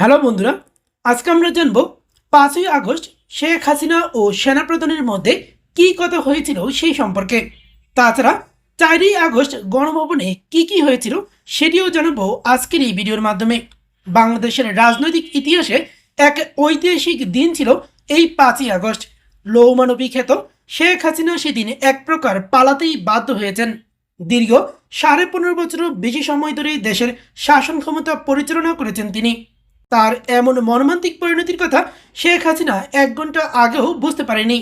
Hello বন্ধুরা, আজকে আমরা জানব পাঁচই আগস্ট শেখ হাসিনা ও সেনাপ্রধানের মধ্যে কী কথা হয়েছিল সেই সম্পর্কে। তাছাড়া চারই আগস্ট গণভবনে কি কি হয়েছিল সেটিও জানাব আজকের এই ভিডিওর মাধ্যমে। বাংলাদেশের রাজনৈতিক ইতিহাসে এক ঐতিহাসিক দিন ছিল এই পাঁচই আগস্ট। লৌমানবী খ্যাত শেখ হাসিনা সেদিন এক প্রকার পালাতেই বাধ্য হয়েছেন। দীর্ঘ সাড়ে পনেরো বছরও বেশি সময় ধরে দেশের শাসন ক্ষমতা পরিচালনা করেছেন তিনি। তার এমন মর্মান্তিক পরিণতির কথা শেখ হাসিনা এক ঘণ্টা আগেও বুঝতে পারেনি।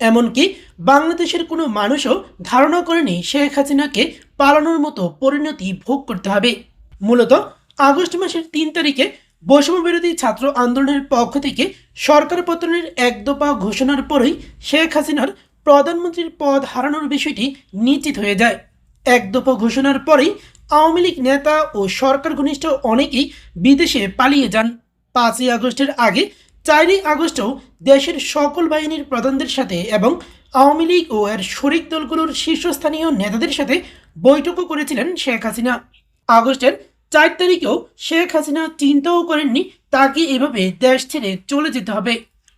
এমনকি বাংলাদেশের কোনো মানুষও ধারণা করেনি শেখ হাসিনাকে পালানোর মতো পরিণতি ভোগ করতে হবে। মূলত আগস্ট মাসের তিন তারিখে বৈষম্য বিরোধী ছাত্র আন্দোলনের পক্ষ থেকে সরকার পতনের এক দফা ঘোষণার পরেই শেখ হাসিনার প্রধানমন্ত্রীর পদ হারানোর বিষয়টি নিশ্চিত হয়ে যায়। এক দফা ঘোষণার পরেই আওয়ামী লীগ নেতা ও সরকার ঘনিষ্ঠ অনেকেই বিদেশে পালিয়ে যান। পাঁচই আগস্টের আগে চারই আগস্টও দেশের সকল বাহিনীর প্রধানদের সাথে এবং আওয়ামী লীগ ও এর শরিক দলগুলোর শীর্ষস্থানীয় নেতাদের সাথে বৈঠকও করেছিলেন শেখ হাসিনা। আগস্টের চার তারিখেও শেখ হাসিনা চিন্তাও করেননি, তাকে এভাবে দেশ ছেড়ে চলে যেতে হবে।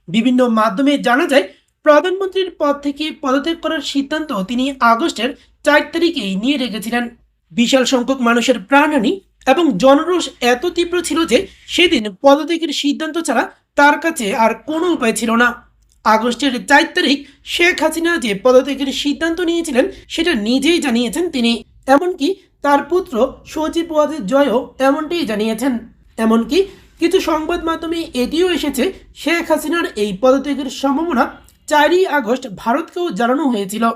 বিভিন্ন মাধ্যমে জানা যায়, প্রধানমন্ত্রীর পদ থেকে পদত্যাগ করার সিদ্ধান্ত তিনি আগস্টের চার তারিখেই নিয়ে রেখেছিলেন। বিশাল সংখ্যক মানুষের প্রাণহানি এবং জনরোষ এত তীব্র ছিল যে সেদিন পদত্যাগের সিদ্ধান্ত ছাড়া তার কাছে আর কোনো উপায় ছিল না। আগস্টের চার তারিখ শেখ হাসিনা যে পদত্যাগের সিদ্ধান্ত নিয়েছিলেন, সেটা নিজেই জানিয়েছেন তিনি। এমনকি তার পুত্র সচিব ওয়াজেদ জয়ও এমনটাই জানিয়েছেন। এমনকি কিছু সংবাদ মাধ্যমে এটিও এসেছে, শেখ হাসিনার এই পদত্যাগের সম্ভাবনা চারই আগস্ট ভারতকেও জানানো হয়েছিল।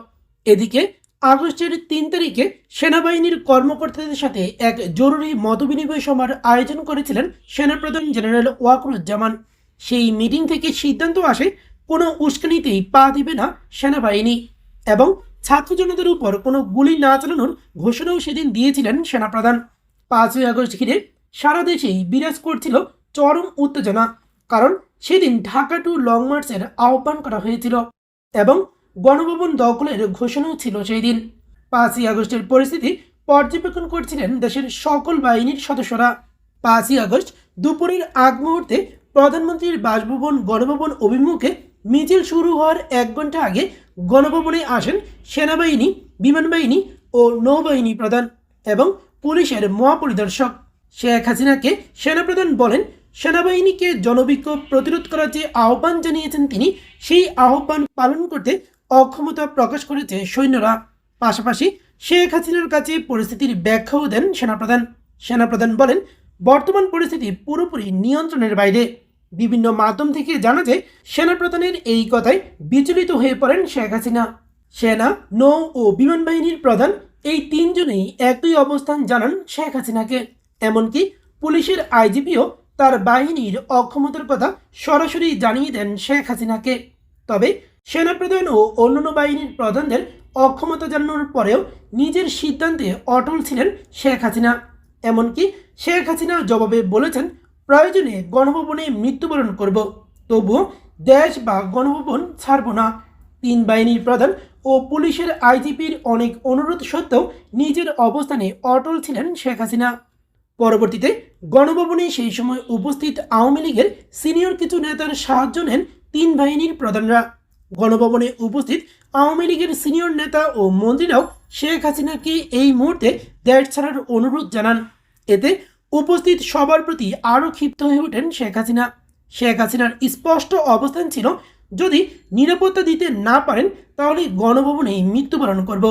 এদিকে আগস্টের তিন তারিখে সেনাবাহিনীর কর্মকর্তাদের সাথে এক জরুরি মতবিনিময় সভার আয়োজন করেছিলেন সেনাপ্রধান জেনারেল ওয়াকরুজ্জামান। সেই মিটিং থেকে সিদ্ধান্ত আসে, কোনো উস্কানিতেই পা দিবে না সেনাবাহিনী এবং ছাত্র জনতার উপর কোনো গুলি না চালানোর ঘোষণাও সেদিন দিয়েছিলেন সেনাপ্রধান। পাঁচই আগস্ট ঘিরে সারা দেশেই বিরাজ করছিল চরম উত্তেজনা, কারণ সেদিন ঢাকা টু লং মার্চের আহ্বান করা হয়েছিল এবং গণভবন দখলের ঘোষণাও ছিল সেই দিন। পাঁচই আগস্টের পরিস্থিতি পর্যবেক্ষণ করছিলেন দেশের সকল বাহিনীর সদস্যরা। পাঁচই আগস্ট দুপুরের আগ মুহূর্তে প্রধানমন্ত্রীর বাসভবন গণভবন অভিমুখে মিছিল শুরু হওয়ার এক ঘণ্টা আগে গণভবনে আসেন সেনাবাহিনী, বিমান বাহিনী ও নৌবাহিনী প্রধান এবং পুলিশের মহাপরিদর্শক। শেখ হাসিনাকে সেনাপ্রধান বলেন, সেনাবাহিনীকে জনবিক্ষোভ প্রতিরোধ করার যে আহ্বান জানিয়েছেন তিনি, সেই আহ্বান পালন করতে অক্ষমতা প্রকাশ করেছে সৈন্যরা। পাশাপাশি শেখ হাসিনার কাছে পরিস্থিতির ব্যাখ্যাও দেন সেনাপ্রধান। সেনাপ্রধান বলেন, বর্তমান পরিস্থিতি পুরোপুরি নিয়ন্ত্রণের বাইরে। বিভিন্ন মাধ্যম থেকে জানা যায়, সেনাপ্রধানের এই কথায় বিচলিত হয়ে পড়েন শেখ হাসিনা। সেনা, নৌ ও বিমান বাহিনীর প্রধান এই তিনজনেই একই অবস্থান জানান শেখ হাসিনাকে। এমনকি পুলিশের আইজিপিও তার বাহিনীর অক্ষমতার কথা সরাসরি জানিয়ে দেন শেখ হাসিনাকে। তবে সেনাপ্রধান ও অন্যান্য বাহিনীর প্রধানদের অক্ষমতা জানানোর পরেও নিজের সিদ্ধান্তে অটল ছিলেন শেখ হাসিনা। এমনকি শেখ হাসিনা জবাবে বলেছেন, প্রয়োজনে গণভবনে মৃত্যুবরণ করব, তবুও দেশ বা গণভবন ছাড়ব না। তিন বাহিনীর প্রধান ও পুলিশের আইজিপির অনেক অনুরোধ সত্ত্বেও নিজের অবস্থানে অটল ছিলেন শেখ হাসিনা। পরবর্তীতে গণভবনে সেই সময় উপস্থিত আওয়ামী লীগের সিনিয়র কিছু নেতার সাহায্য নেন তিন বাহিনীর প্রধানরা। গণভবনে উপস্থিত আওয়ামী লীগের সিনিয়র নেতা ও মন্ত্রীরাও শেখ হাসিনাকে এই মুহূর্তে দেশ ছাড়ার অনুরোধ জানান। এতে উপস্থিত সবার প্রতি আরও ক্ষিপ্ত হয়ে ওঠেন শেখ হাসিনা। শেখ হাসিনার স্পষ্ট অবস্থান ছিল, যদি নিরাপত্তা দিতে না পারেন, তাহলে গণভবনেই মৃত্যুবরণ করব।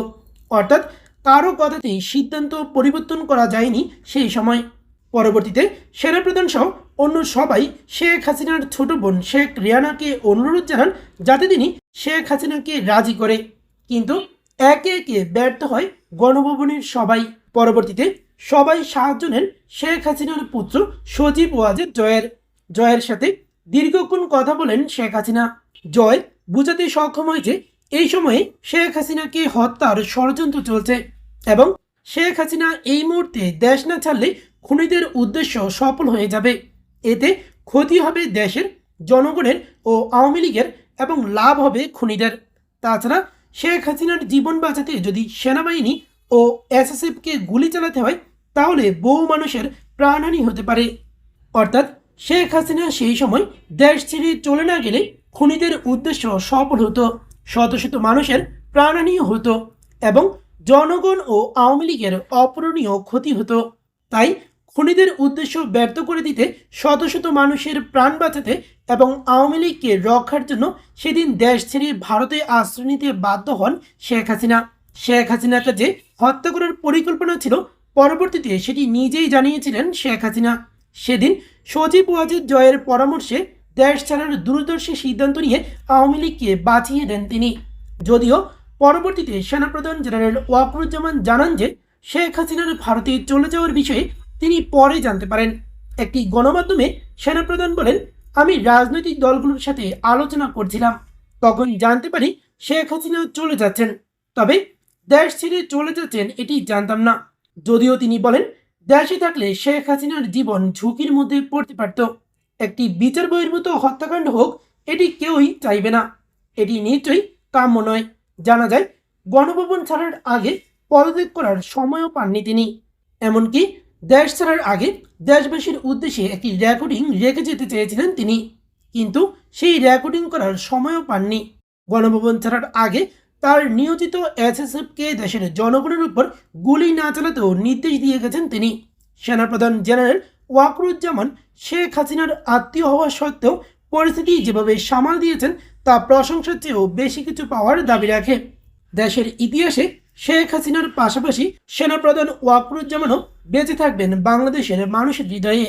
অর্থাৎ কারও কথাতেই সিদ্ধান্ত পরিবর্তন করা যায়নি সেই সময়। পরবর্তীতে সেনাপ্রধান সহ অন্য সবাই শেখ হাসিনার ছোট বোন শেখ রিয়ানাকে অনুরোধ জানান যাতে তিনি শেখ হাসিনাকে রাজি করে। কিন্তু একে একে ব্যর্থ হয় গণভবনের সবাই। পরবর্তীতে সবাই সাহায্য নেন শেখ হাসিনার পুত্র সজীব ওয়াজেদ জয়ের। জয়ের সাথে দীর্ঘক্ষণ কথা বলেন শেখ হাসিনা। জয় বুঝাতে সক্ষম হয় যে এই সময়ে শেখ হাসিনাকে হত্যার ষড়যন্ত্র চলছে এবং শেখ হাসিনা এই মুহূর্তে দেশ না ছাড়লে খুনিদের উদ্দেশ্য সফল হয়ে যাবে। এতে ক্ষতি হবে দেশের, জনগণের ও আওয়ামী লীগের এবং লাভ হবে খুনিদের। তাছাড়া শেখ হাসিনার জীবন বাঁচাতে যদি সেনাবাহিনী ও এসএসএফকে গুলি চালাতে হয়, তাহলে বহু মানুষের প্রাণহানি হতে পারে। অর্থাৎ শেখ হাসিনা সেই সময় দেশ ছেড়ে চলে না গেলে খুনিদের উদ্দেশ্য সফল হতো, শত শত মানুষের প্রাণহানি হতো এবং জনগণ ও আওয়ামী লীগের অপূরণীয় ক্ষতি হতো। তাই খুনিদের উদ্দেশ্য ব্যর্থ করে দিতে শত শত মানুষের প্রাণ বাঁচাতে এবং আওয়ামী লীগকে রক্ষার জন্য সেদিন দেশ ছেড়ে ভারতে আশ্রয় নিতে বাধ্য হন শেখ হাসিনা। শেখ হাসিনাকে যে হত্যা করার পরিকল্পনা ছিল, পরবর্তীতে সেটি নিজেই জানিয়েছিলেন শেখ হাসিনা। সেদিন সজীব ওয়াজেদ জয়ের পরামর্শে দেশ ছাড়ার দূরদর্শী সিদ্ধান্ত নিয়ে আওয়ামী লীগকে বাঁচিয়ে দেন তিনি। যদিও পরবর্তীতে সেনাপ্রধান জেনারেল ওয়াকরুজ্জামান জানান যে শেখ হাসিনার ভারতে চলে যাওয়ার বিষয়ে তিনি পরে জানতে পারেন। একটি গণমাধ্যমে সেনাপ্রধান বলেন, আমি রাজনৈতিক দলগুলোর সাথে আলোচনা করছিলাম। তখন জানতে পারি শেখ হাসিনা চলে যাচ্ছেন। তবে দেশ ছেড়ে চলে যাচ্ছেন এটি জানতাম না। যদিও তিনি বলেন, দেশে থাকলে শেখ হাসিনার জীবন ঝুঁকির মধ্যে পড়তে পারত। একটি বিচার বহির্ভূত হত্যাকাণ্ড হোক, এটি কেউই চাইবে না। এটি নিশ্চয়ই কাম্য নয়। জানা যায়, গণভবন ছাড়ার আগে পদত্যাগ করার সময়ও পাননি তিনি। এমনকি দেশ ছাড়ার আগে দেশবাসীর উদ্দেশ্যে একটি রেকর্ডিং রেখে যেতে চেয়েছিলেন তিনি, কিন্তু সেই রেকর্ডিং করার সময়ও পাননি। গণভবন ছাড়ার আগে তার নিয়োজিত এসএসএফকে দেশের জনগণের উপর গুলি না চালাতেও নির্দেশ দিয়ে গেছেন তিনি। সেনাপ্রধান জেনারেল ওয়াকরুজ্জামান শেখ হাসিনার আত্মীয় হওয়া সত্ত্বেও পরিস্থিতি যেভাবে সামাল দিয়েছেন, তা প্রশংসার চেয়েও বেশি কিছু পাওয়ার দাবি রাখে। দেশের ইতিহাসে শেখ হাসিনার পাশাপাশি সেনাপ্রধান ওয়াকরুজ্জামানও বেঁচে থাকবেন বাংলাদেশের মানুষের হৃদয়ে।